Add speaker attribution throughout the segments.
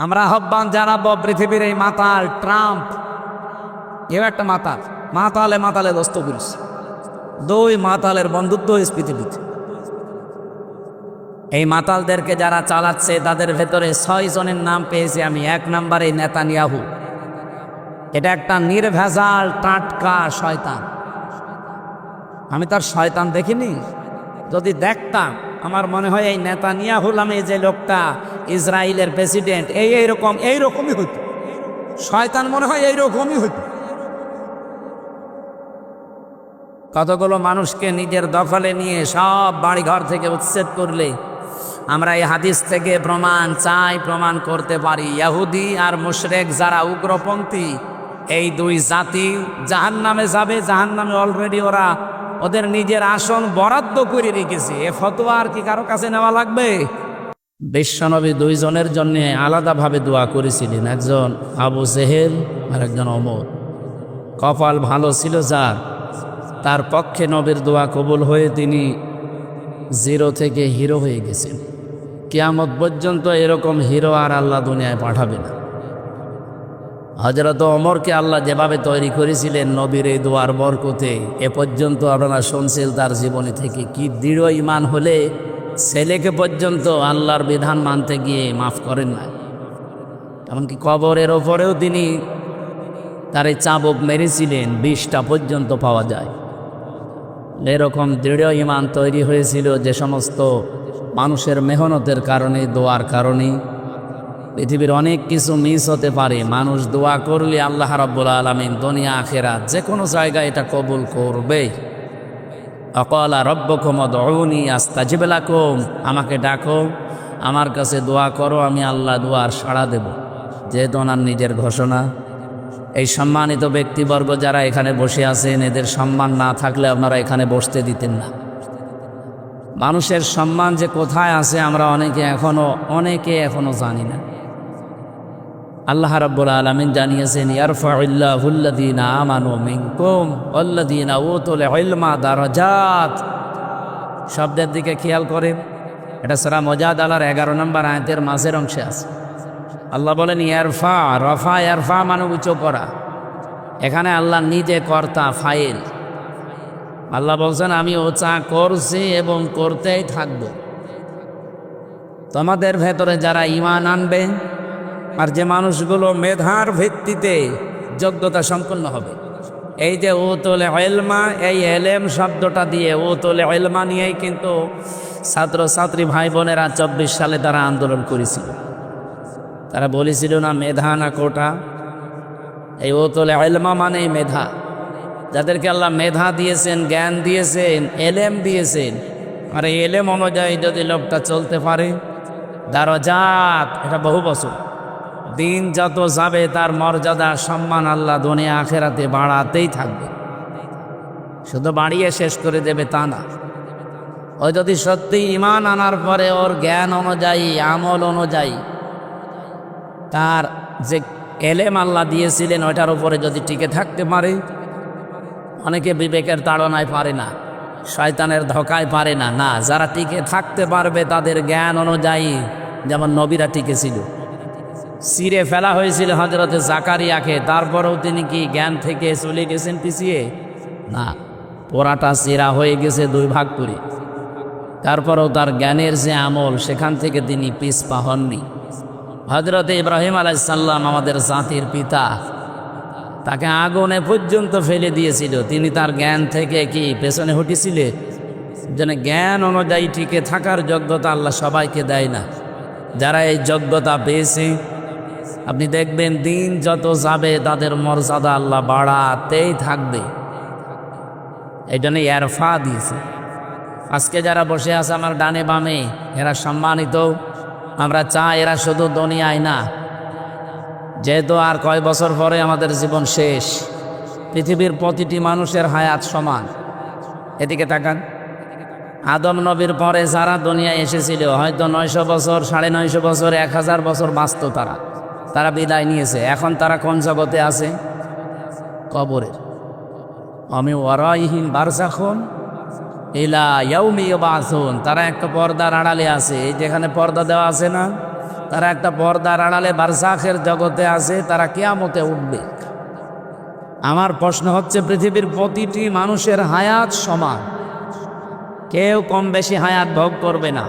Speaker 1: আমরা আহ্বান জানাব পৃথিবীর এই মাতাল ট্রাম্প। এও একটা মাতাল। মাতালে মাতালে দস্ত পুলিশ দুই মাতালের বন্ধুত্ব হয়েছে পৃথিবীতে। এই মাতালদেরকে যারা চালাচ্ছে, তাদের ভেতরে ছয় জনের নাম পেয়েছি আমি। এক নম্বরে নেতানিয়াহু। এটা একটা নির্ভেজাল, টাটকা শয়তান। আমি তার শয়তান দেখিনি। যদি দেখতাম, আমার মনে হয় এই নেতানিয়াহু নামে যে লোকটা ইসরায়েলের প্রেসিডেন্ট, এই এইরকম, এইরকমই হতো শয়তান মনে হয় এইরকমই হতো কতগুলো মানুষকে নিজের দখলে নিয়ে সব বাড়িঘর থেকে উচ্ছেদ করলে আমরা এই হাদিস থেকে প্রমাণ চাই, প্রমাণ করতে পারি। ইয়াহুদি আর মুশরেক যারা উগ্রপন্থী, এই দুই জাতি জাহান নামে যাবে জাহান নামে অলরেডি ওরা ওদের নিজের আসন বরাদ্দ করে রেখেছে। এ ফতোয়া আর কি কারও কাছে নেওয়া লাগবে? বিশ্বনবী দুইজনের জন্য আলাদাভাবে দোয়া করেছিলেন, একজন আবু জেহেল আর একজন অমর কপাল ভালো ছিল যার। তার পক্ষে নবীর দোয়া কবুল হয়ে তিনি জিরো থেকে হিরো হয়ে গেছেন। কেয়ামত পর্যন্ত এরকম হিরো আর আল্লাহ দুনিয়ায় পাঠাবে না। হজরত অমরকে আল্লাহ যেভাবে তৈরি করেছিলেন নবীর এই দোয়ার বরকতে, এ পর্যন্ত আপনারা শুনছিল তার জীবনী থেকে কি দৃঢ় ইমান হলে ছেলেকে পর্যন্ত আল্লাহর বিধান মানতে গিয়ে মাফ করেন না এমনকি কবরের ওপরেও তিনি তার এই চাবক মেরেছিলেন, বিষটা পর্যন্ত পাওয়া যায়। এরকম দৃঢ় ইমান তৈরি হয়েছিল যে সমস্ত মানুষের মেহনতের কারণে, দোয়ার কারণে। পৃথিবীর অনেক কিছু মিস হতে পারে। মানুষ দোয়া করলে আল্লাহ রাব্বুল আলমিন দুনিয়া আখেরা যে কোনো জায়গায় এটা কবুল করবে অকলা রব্বকমদ অউনি আস্তাজিবেলাকুম আমাকে ডাকো, আমার কাছে দোয়া করো, আমি আল্লাহ দোয়ার সাড়া দেব। যেহেতু ওনার নিজের ঘোষণা। এই সম্মানিত ব্যক্তিবর্গ যারা এখানে বসে আছেন, এদের সম্মান না থাকলে আপনারা এখানে বসতে দিতেন না। মানুষের সম্মান যে কোথায় আছে, আমরা অনেকে এখনও অনেকে এখনও জানি না। আল্লাহ রাব্বুল আলামিন জানিয়েছেন, ইয়ারফাউল্লাহুল্লাযীনা আমানু মিনকুম ওয়াল্লাযীনা উতুল ইলমা দারাজাত। শব্দের দিকে খেয়াল করেন এটা সূরা মুজাদালার 11 নম্বর আয়াতের মাঝের অংশে আছে। আল্লাহ বলেন, ইয়ারফা, রফা, ইয়ারফা মানে উঁচু করা। এখানে আল্লাহ নিজে কর্তা, ফাইল। আল্লাহ বলছেন, আমি ওচা করছি এবং করতেই থাকব। তোমাদের ভেতরে যারা ইমান আনবে আর যে মানুষগুলো মেধার ভিত্তিতে যোগ্যতা সম্পন্ন হবে। এই যে ও তোলে এলমা এই এলেম শব্দটা দিয়ে ও তোলে এলমা নিয়েই কিন্তু ছাত্র ছাত্রী ভাই বোনেরা চব্বিশ সালে তারা আন্দোলন করেছিল। তারা বলেছিল না, মেধা না কোটা। এই ও তোলে এলমা মানেই মেধা। যাদেরকে আল্লাহ মেধা দিয়েছেন, জ্ঞান দিয়েছেন এলেম দিয়েছেন, আর এই এলেম অনুযায়ী যদি লোকটা চলতে পারে, দারজাত, এটা বহু বছর। দিন যত যাবে, তার মর্যাদা, সম্মান আল্লাহ দুনিয়া আখেরাতে বাড়াতেই থাকবে। শুধু বাড়িয়ে শেষ করে দেবে তা না। ও যদি সত্যি ইমান আনার পরে ওর জ্ঞান অনুযায়ী, আমল অনুযায়ী, তার যে এলেম আল্লাহ দিয়েছিলেন, ওইটার উপরে যদি টিকে থাকতে পারে, অনেকে বিবেকের তাড়নায় পারে না, শয়তানের ধকায় পারে না। না, যারা টিকে থাকতে পারবে তাদের জ্ঞান অনুযায়ী, যেমন নবীরা টিকেছিল। সিরে ফেলা হয়েছিল হজরতে জাকারিয়াকে। তারপরেও তিনি কি জ্ঞান থেকে চলে গেছেন পিছিয়ে? না, পোড়াটা সিরা হয়ে গেছে দুই ভাগ করে। তারপরেও তার জ্ঞানের যে আমল, সেখান থেকে তিনি পিছপা হননি। হজরত ইব্রাহিম আলাইসাল্লাম আমাদের জাতির পিতা। তাকে আগুনে পর্যন্ত ফেলে দিয়েছিল। তিনি তার জ্ঞান থেকে কি পেছনে হটিছিলেন যেন জ্ঞান অনুযায়ী টিকে থাকার যোগ্যতা আল্লাহ সবাইকে দেয় না। যারা এই যোগ্যতা পেয়েছে আপনি দেখবেন দিন যত যাবে, তাদের মর্যাদা আল্লাহ বাড়াতেই থাকবে। এই জন্য এরফা দিয়েছে। আজকে যারা বসে আছে আমার ডানে বামে, এরা সম্মানিত। আমরা চাই এরা শুধু দুনিয়ায় না। যেহেতু আর কয় বছর পরে আমাদের জীবন শেষ, পৃথিবীর প্রতিটি মানুষের হায়াত সমান। এদিকে তাকান। আদম নবীর পরে যারা দুনিয়ায় এসেছিল, হয়তো নয়শো বছর, সাড়ে নয়শো বছর, এক হাজার বছর বাঁচত তারা। তারা বিদায় নিয়েছে। এখন তারা কোন জগতে আছে? কবরের। আমি ওয়ারাইহীন বারসাখন ইয়াউমি বাসুন তারা একটা পর্দার আড়ালে আছে। এই যেখানে পর্দা দেওয়া আছে না, তারা একটা পর্দার আড়ালে বারসাখের জগতে আছে। তারা কেয়ামতে উঠবে। আমার প্রশ্ন হচ্ছে, পৃথিবীর প্রতিটি মানুষের হায়াত সমান। কেউ কম বেশি হায়াত ভোগ করবে না।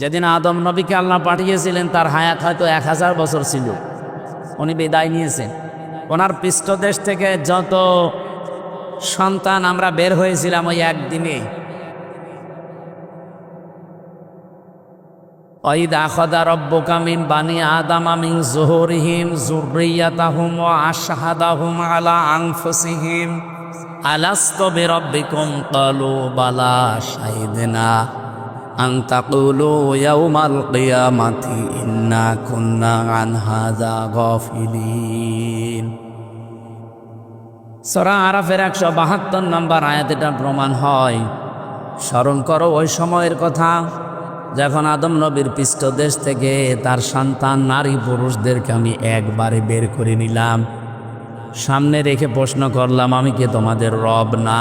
Speaker 1: যেদিন আদম নবীকে আল্লাহ পাঠিয়েছিলেন, তার হায়াত হয়তো এক হাজার বছর ছিল। উনি বিদায় নিয়েছেন। ওনার পৃষ্ঠদেশ থেকে যত সন্তান আমরা বের হয়েছিলাম ওই একদিনে। ওইদ আখদা রব্বুকা মিন বানি আদামা মিন জুহুরিহিম যুররিয়াতাহুম ওয়া আশহাদাহুম আলা আনফুসিহিম। আলাস্তু বিরাব্বিকুম ক্বালু বালা শাহিদনা। আন তাকুলু ইয়াউমাল কিয়ামাতি ইন্না কুন্না আন হাযা গাফিলিন। সরা আরাফের একশো বাহাত্তর নম্বর আয়াত এটা প্রমাণ হয়। স্মরণ করো ওই সময়ের কথা, যখন আদম নবীর পৃষ্ঠদেশ থেকে তার সন্তান নারী পুরুষদেরকে আমি একবারে বের করে নিলাম। সামনে রেখে প্রশ্ন করলাম, আমি কি তোমাদের রব না?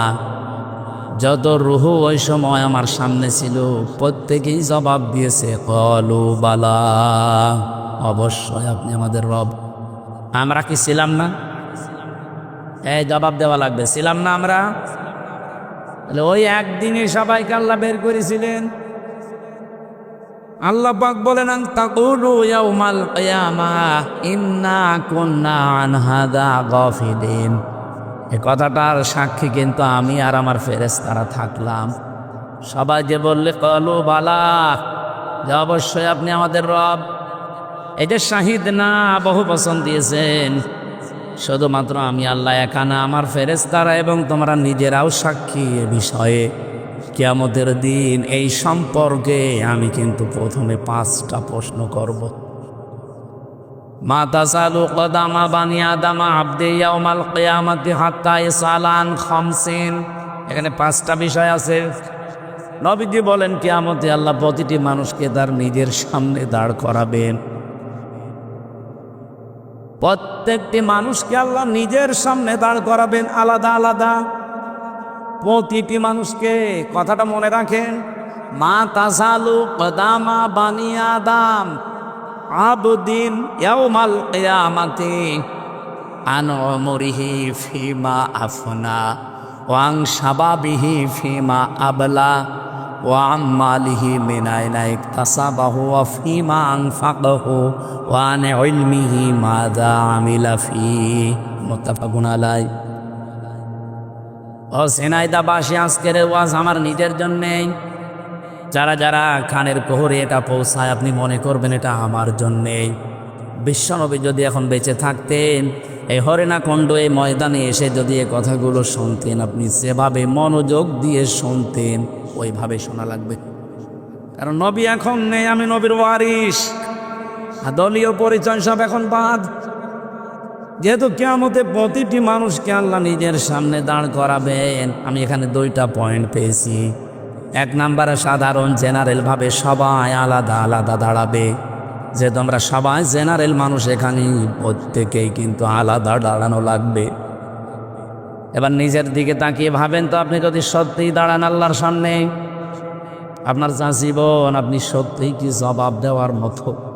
Speaker 1: যত রুহু ওই সময় আমার সামনে ছিল, প্রত্যেকেই জবাব দিয়েছে, কলু বালা, অবশ্যই আপনি আমাদের রব। আমরা কি ছিলাম না? এই জবাব দেওয়া লাগবে। ছিলাম না আমরা? ওই একদিনে সবাইকে আল্লাহ বের করেছিলেন। আল্লাহ পাক বলেন তাকুলু ইয়াউমাল কিয়ামা, ইন্না কুন্না আন হাদা গাফিলিন। এ কথাটার সাক্ষী কিন্তু আমি আর আমার ফেরেস তারা থাকলাম। সবাই যে বললে, কলু বালা, যে অবশ্যই আপনি আমাদের রব। এই যে শাহিদ না, বহু পছন্দ দিয়েছেন। শুধুমাত্র আমি আল্লাহ একা না, আমার ফেরেস্তারা এবং তোমরা নিজেরাও সাক্ষী এ বিষয়ে। কেয়ামতের দিন এই সম্পর্কে আমি কিন্তু প্রথমে পাঁচটা প্রশ্ন করব। সালু কদামা বানি আদামা হাত্তা এখানে পাঁচটা বিষয় আছে। নবীজি বলেন, কিয়ামতে আল্লাহ প্রতিটি মানুষকে তার নিজের সামনে দাঁড় করাবেন। প্রত্যেকটি মানুষকে আল্লাহ নিজের সামনে দাঁড় করাবেন আলাদা আলাদা। প্রতিটি মানুষকে, কথাটা মনে রাখেন, মা তাসালু কদামা বানিয়া দাম আবদিন ইয়াউমাল কিয়ামাতি আন উমরিহি ফিমা আফনা, ওয়াং শাবাবিহি ফিমা আবলা ওয়াম মালিহি মিনাইনাইক তাসাবাহু ওয়া ফিমা আনফাকাহু, ওয়া আন ইলমিহি মাযা আমিলা ফি। মুত্তাফাকুন আলাইহি। ও সেনাইদাবাসী, আজকের ওয়াজ আমার নিজের জন্যেই। যারা যারা খানের কোহরে এটা পৌঁছায়, আপনি মনে করবেন এটা আমার জন্যে বিশ্বনবী যদি এখন বেঁচে থাকতেন, এই হরিণাখণ্ড এই ময়দানে এসে যদি এ কথাগুলো শুনতেন, আপনি সেভাবে মনোযোগ দিয়ে শুনতেন, ওইভাবে শোনা লাগবে। কারণ নবী এখন নেই, আমি নবীর ওয়ারিস আর দলীয় পরিচয় সব এখন বাদ। যেহেতু কেয়ামতে প্রতিটি মানুষকে আল্লাহ নিজের সামনে দাঁড় করাবেন, আমি এখানে দুইটা পয়েন্ট পেয়েছি। এক নাম্বারে সাধারণ জেনারেলভাবে সবাই আলাদা আলাদা দাঁড়াবে। যে তোমরা সবাই জেনারেল মানুষ এখানে প্রত্যেকেই কিন্তু আলাদা দাঁড়ানো লাগবে। এবার নিজের দিকে তাকিয়ে ভাবেন তো আপনি যদি সত্যিই দাঁড়ান আল্লাহর সামনে। আপনার যা জীবন, আপনি সত্যিই কি জবাব দেওয়ার মতো?